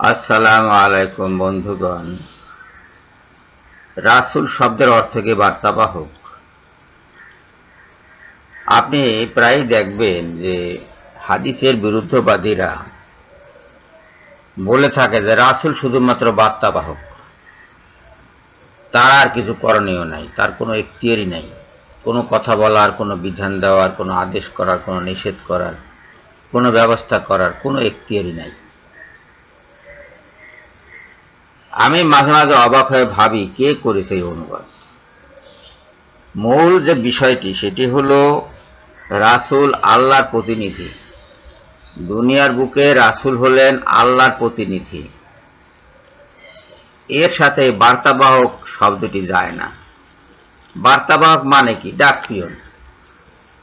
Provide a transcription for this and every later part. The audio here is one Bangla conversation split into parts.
আসসালামু আলাইকুম বন্ধুগণ। রাসূল শব্দের অর্থ কি বার্তাবাহক? আপনি প্রায় দেখবেন যে হাদিসের বিরুদ্ধবাদীরা বলে থাকে যে রাসূল শুধুমাত্র বার্তাবাহক। তার আর কিছু করণীয় নাই, তার কোনো এখতিয়ারই নাই। কোনো কথা বলার, কোনো বিধান দেওয়ার, কোনো আদেশ করার, কোনো নিষেধ করার, কোনো ব্যবস্থা করার কোনো এখতিয়ারই নাই। আমি মাঝে মাঝে অবাক হয়ে ভাবি, কে করেছে এই অনুবাদ? মূল যে বিষয়টি, সেটি হল রাসূল আল্লাহর প্রতিনিধি। দুনিয়ার বুকে রাসূল হলেন আল্লাহর প্রতিনিধি। এর সাথে বার্তাবাহক শব্দটি যায় না। বার্তাবাহক মানে কি? ডাকপিয়ন।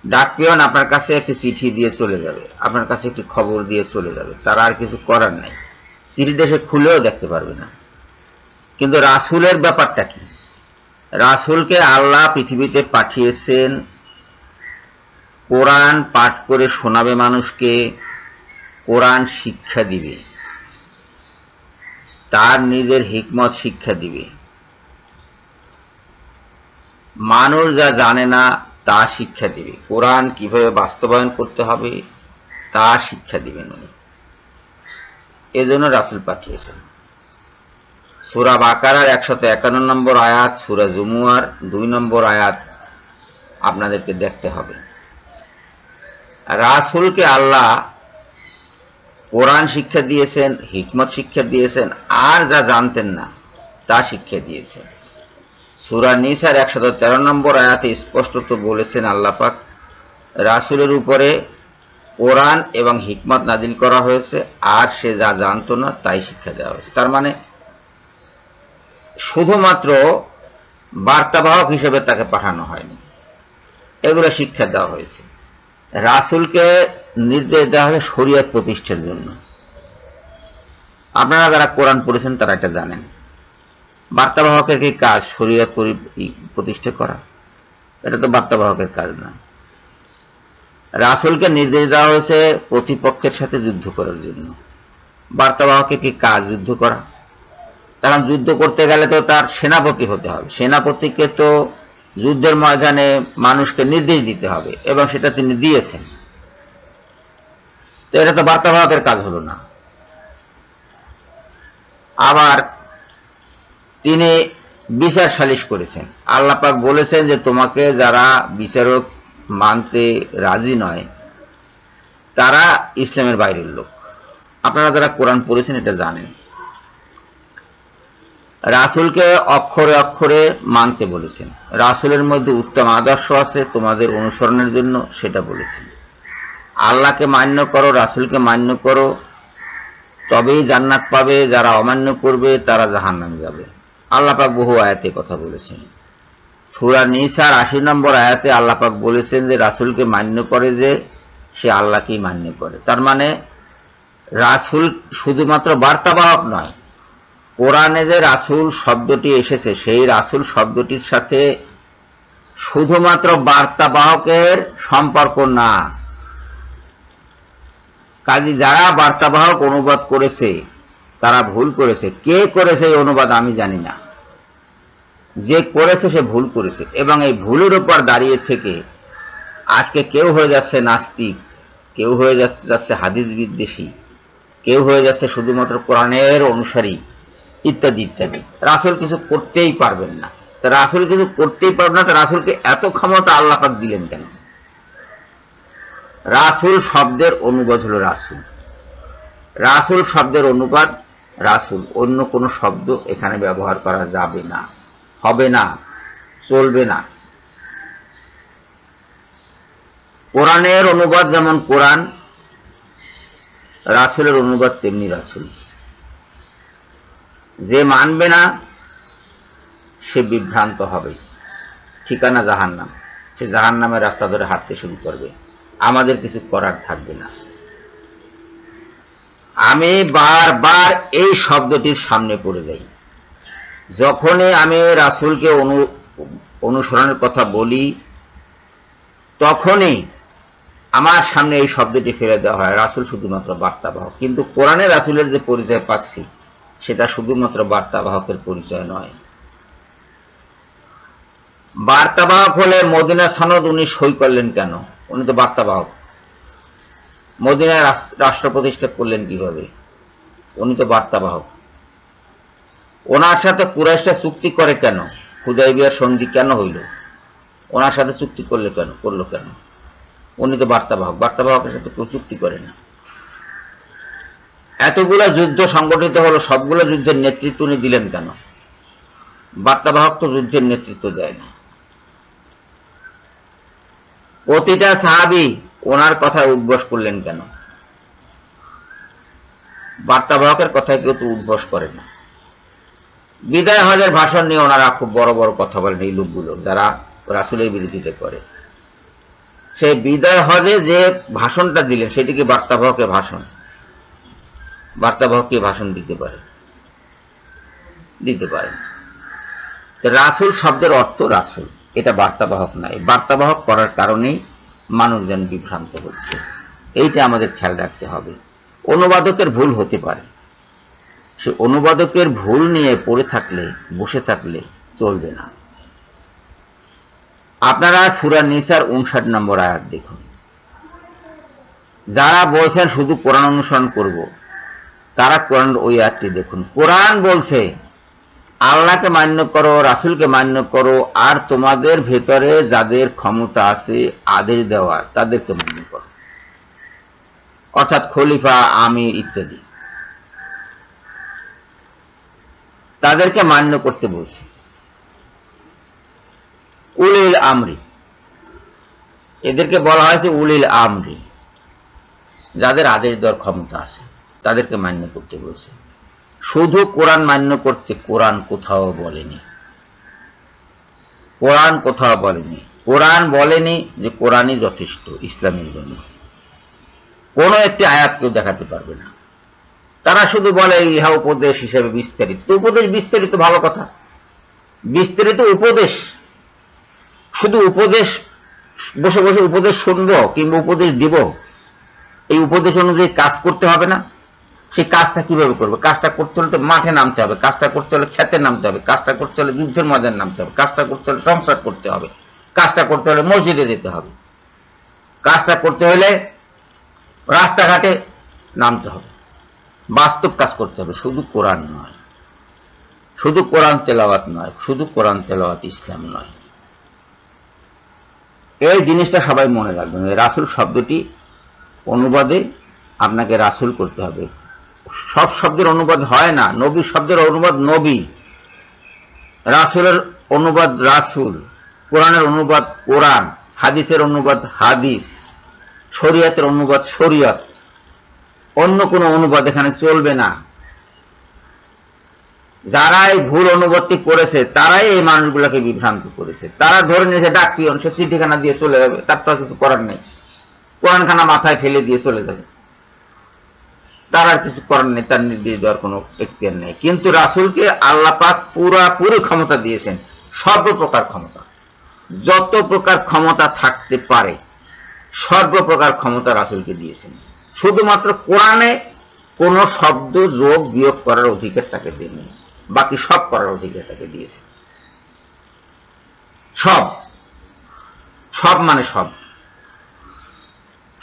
ডাকপিয়ন আপনার কাছে একটি চিঠি দিয়ে চলে যাবে, আপনার কাছে একটি খবর দিয়ে চলে যাবে। তার আর কিছু করার নাই। চিঠিটা সে খুলেও দেখতে পারবে না। কিন্তু রাসূলের ব্যাপারটা কি? রাসূলকে আল্লাহ পৃথিবীতে পাঠিয়েছেন। কোরআন পাঠ করে শোনাবে মানুষকে, কোরআন শিক্ষা দিবে। তার নিজের হিকমত শিক্ষা দিবে। মানুষ যা জানে না, তা শিক্ষা দিবে। কোরআন কীভাবে বাস্তবায়ন করতে হবে, তা শিক্ষা দিবেন উনি। এজন্য রাসূল পাঠিয়েছেন। সুরা বাকারার একশত একান্ন নম্বর আয়াত, সুরা জুমুয়ার দুই নম্বর আয়াত আপনাদেরকে দেখতে হবে। রাসুলকে আল্লাহ কোরআন শিক্ষা দিয়েছেন, হিকমত শিক্ষা দিয়েছেন, আর যা জানতেন না, তা শিক্ষা দিয়েছেন। সুরা নিসার একশত তেরো নম্বর আয়াতে স্পষ্টত বলেছেন আল্লাপাক রাসুলের উপরে কোরআন এবং হিকমত নাজিল করা হয়েছে, আর সে যা জানতো না, তাই শিক্ষা দেওয়া হয়েছে। তার মানে শুধুমাত্র বার্তাবাহক হিসেবে তাকে পাঠানো হয়নি। এগুলো শিক্ষা দেওয়া হয়েছে। রাসুলকে নির্দেশ দেওয়া হয়েছে শরীয়ত প্রতিষ্ঠার জন্য। আপনারা যারা কোরআন পড়েছেন তারা এটা জানেন। বার্তাবাহকের কি কাজ? শরীয়ত প্রতিষ্ঠা করা। এটা তো বার্তাবাহকের কাজ না। রাসুলকে নির্দেশ দেওয়া হয়েছে প্রতিপক্ষের সাথে যুদ্ধ করার জন্য। বার্তাবাহকের কি কাজ যুদ্ধ করা? কারণ যুদ্ধ করতে গেলে তো তার সেনাপতি হতে হবে। সেনাপতিকে তো যুদ্ধের ময়দানে মানুষকে নির্দেশ দিতে হবে এবং সেটা তিনি দিয়েছেন। তো এটা তো বার্তাবাহকের কাজ হলো না। আবার তিনি বিচার সালিশ করেছেন। আল্লাপাক বলেছেন যে তোমাকে যারা বিচারক মানতে রাজি নয়, তারা ইসলামের বাইরের লোক। আপনারা যারা কোরআন পড়েছেন এটা জানেন। রাসুলকে অক্ষরে অক্ষরে মানতে বলেছেন। রাসুলের মধ্যে উত্তম আদর্শ আছে, তোমাদের অনুসরণের জন্য সেটা বলেছেন। আল্লাহকে মান্য করো, রাসুলকে মান্য করো, তবেই জান্নাত পাবে, যারা অমান্য করবে, তারা জাহান নামে যাবে আল্লাপাক বহু আয়াতে কথা বলেছেন। সুরা নিসার আশি নম্বর আয়াতে আল্লাপাক বলেছেন যে, রাসুলকে মান্য করে যে, সে আল্লাহকেই মান্য করে। তার মানে রাসুল শুধুমাত্র বার্তাবাহক নয় কোরআনে যে রাসুল শব্দটি এসেছে, সেই রাসুল শব্দটির সাথে শুধুমাত্র বার্তাবাহকের সম্পর্ক না। কাজী যারা বার্তাবাহক অনুবাদ করেছে, তারা ভুল করেছে। কে করেছে এই অনুবাদ আমি জানি না। যে করেছে সে ভুল করেছে এবং এই ভুলের উপর দাঁড়িয়ে থেকে আজকে কেউ হয়ে যাচ্ছে নাস্তিক, কেউ হয়ে যাচ্ছে হাদিস বিদ্বেষী কেউ হয়ে যাচ্ছে শুধুমাত্র কোরআনের অনুসারী। ইত্যাদি ইত্যাদি। রাসুল কিছু করতেই পারবেন না। তা রাসুল কিছু করতেই পারবেন না, তা রাসুলকে এত ক্ষমতা আল্লাপাক দিলেন কেন? রাসুল শব্দের অনুবাদ হলো রাসুল। রাসুল শব্দের অনুবাদ, রাসুল অন্য কোনো শব্দ এখানে ব্যবহার করা যাবে না, হবে না, চলবে না। কোরআনের অনুবাদ যেমন কোরআন, রাসুলের অনুবাদ তেমনি রাসুল। যে মানবে না, সে বিভ্রান্ত হবে। ঠিকানা জাহান নাম সে জাহান নামের রাস্তা ধরে হাঁটতে শুরু করবে। আমাদের কিছু করার থাকবে না। আমি বারবার এই শব্দটির সামনে পড়ে যাই। যখনই আমি রাসুলকে অনু, অনুসরণের কথা বলি, তখনই আমার সামনে এই শব্দটি ফেলে দেওয়া হয়। রাসুল শুধুমাত্র বার্তাবাহক। কিন্তু কোরআনে রাসুলের যে পরিচয় পাচ্ছি সেটা শুধুমাত্র বার্তাবাহকের পরিচয় নয়। বার্তাবাহক হলে মদিনা সনদ উনি সই করলেন কেন? উনি তো বার্তাবাহক। মদিনায় রাস- রাষ্ট্র প্রতিষ্ঠা করলেন কীভাবে? উনি তো বার্তাবাহক। ওনার সাথে কুরাইশটা চুক্তি করে কেন? হুদাইবিয়ার সন্ধি কেন হইল? ওনার সাথে চুক্তি করলে কেন, করল কেন? উনি তো বার্তাবাহক। বার্তাবাহকের সাথে কেউ চুক্তি করে না। এতগুলা যুদ্ধ সংগঠিত হলো, সবগুলো যুদ্ধের নেতৃত্ব উনি দিলেন কেন? বার্তাবাহক তো যুদ্ধের নেতৃত্ব দেয় না। প্রতিটা সাহাবি ওনার কথায় উদ্বস করলেন কেন? বার্তাবাহকের কথায় কেউ তো উদ্বস করে না। বিদায় হজের ভাষণ নিয়ে ওনারা খুব বড় বড় কথা বলেন এই লোকগুলো, যারা রাসুলের বিরোধিতা করে। সেই বিদায় হজে যে ভাষণটা দিলেন সেটিকে বার্তাবাহকের ভাষণ? বার্তাবাহককে ভাষণ দিতে পারে। দিতে পারে। রাসুল শব্দের অর্থ রাসুল। এটা বার্তাবাহক নয়। বার্তাবাহক করার কারণেই মানুষজন বিভ্রান্ত হচ্ছে। এইটা আমাদের খেয়াল রাখতে হবে। অনুবাদকের ভুল হতে পারে। সে অনুবাদকের ভুল নিয়ে পড়ে থাকলে, বসে থাকলে চলবে না। আপনারা সুরা নিসার উনষাট নম্বর আয়াত দেখুন। যারা বলছেন শুধু কোরআন অনুসরণ করব তারা কোরআন ওই আয়াতটি দেখুন। কোরআন বলছে, আল্লাহকে মান্য করো, রাসুলকে মান্য করো, আর তোমাদের ভেতরে যাদের ক্ষমতা আছে, আদেশ দেওয়ার তাদেরকে মান্য করো। অর্থাৎ খলিফা আমির ইত্যাদি। তাদেরকে মান্য করতে বলছে। উলিল আমরি। এদেরকে বলা হয়েছে উলিল আমরি, যাদের আদেশ দেওয়ার ক্ষমতা আছে। তাদেরকে মান্য করতে বলছে। শুধু কোরআন মান্য করতে কোরআন কোথাও বলেনি। কোরআন কোথাও বলেনি। কোরআন বলেনি যে কোরআনই যথেষ্ট ইসলামের জন্য। কোন একটি আয়াত কেউ দেখাতে পারবে না। তারা শুধু বলে, ইহা উপদেশ হিসেবে বিস্তারিত। উপদেশ বিস্তারিত ভালো কথা। বিস্তারিত উপদেশ। শুধু উপদেশ, বসে বসে উপদেশ শুনব কিংবা উপদেশ দিব। এই উপদেশ অনুযায়ী কাজ করতে হবে না। সেই কাজটা কীভাবে করবে? কাজটা করতে হলে তো মাঠে নামতে হবে, কাজটা করতে হলে খেতে নামতে হবে, কাজটা করতে হলে যুদ্ধের ময়দানে নামতে হবে, কাজটা করতে হলে সংসার করতে হবে, কাজটা করতে হলে মসজিদে যেতে হবে, কাজটা করতে হলে রাস্তাঘাটে নামতে হবে, বাস্তব কাজ করতে হবে, শুধু কোরআন নয়, শুধু কোরআন তেলাওয়াত নয়, শুধু কোরআন তেলাওয়াত ইসলাম নয়। এই জিনিসটা সবাই মনে রাখবেন, রাসুল শব্দটি অনুবাদে আপনাকে রাসুল করতে হবে। সব শব্দের অনুবাদ হয় না। নবী শব্দের অনুবাদ নবী। রাসুলের অনুবাদ রাসুল। কোরআনের অনুবাদ কোরআন। হাদিসের অনুবাদ হাদিস। শরিয়তের অনুবাদ শরিয়ত। অন্য কোনো অনুবাদ এখানে চলবে না। যারা এই ভুল অনুবাদটি করেছে, তারাই এই মানুষগুলোকে বিভ্রান্ত করেছে। তারা ধরে নিয়েছে, ডাক পিয়ন, সে চিঠিখানা দিয়ে চলে যাবে, তার তো কিছু করার নেই। কোরআনখানা মাথায় ফেলে দিয়ে চলে যাবে। তার আর কিছু করার নেই, তার নির্দেশ দেওয়ার কোনো এখতিয়ার নেই। কিন্তু রাসুলকে আল্লাহ পাক পুরাপুরি ক্ষমতা দিয়েছেন, সর্বপ্রকার ক্ষমতা। যত প্রকার ক্ষমতা থাকতে পারে, সর্বপ্রকার ক্ষমতা রাসুলকে দিয়েছেন। শুধুমাত্র কোরআনে কোন শব্দ, যোগ, বিয়োগ করার অধিকার তাকে দেননি বাকি সব করার অধিকার তাকে দিয়েছে সব। সব মানে সব।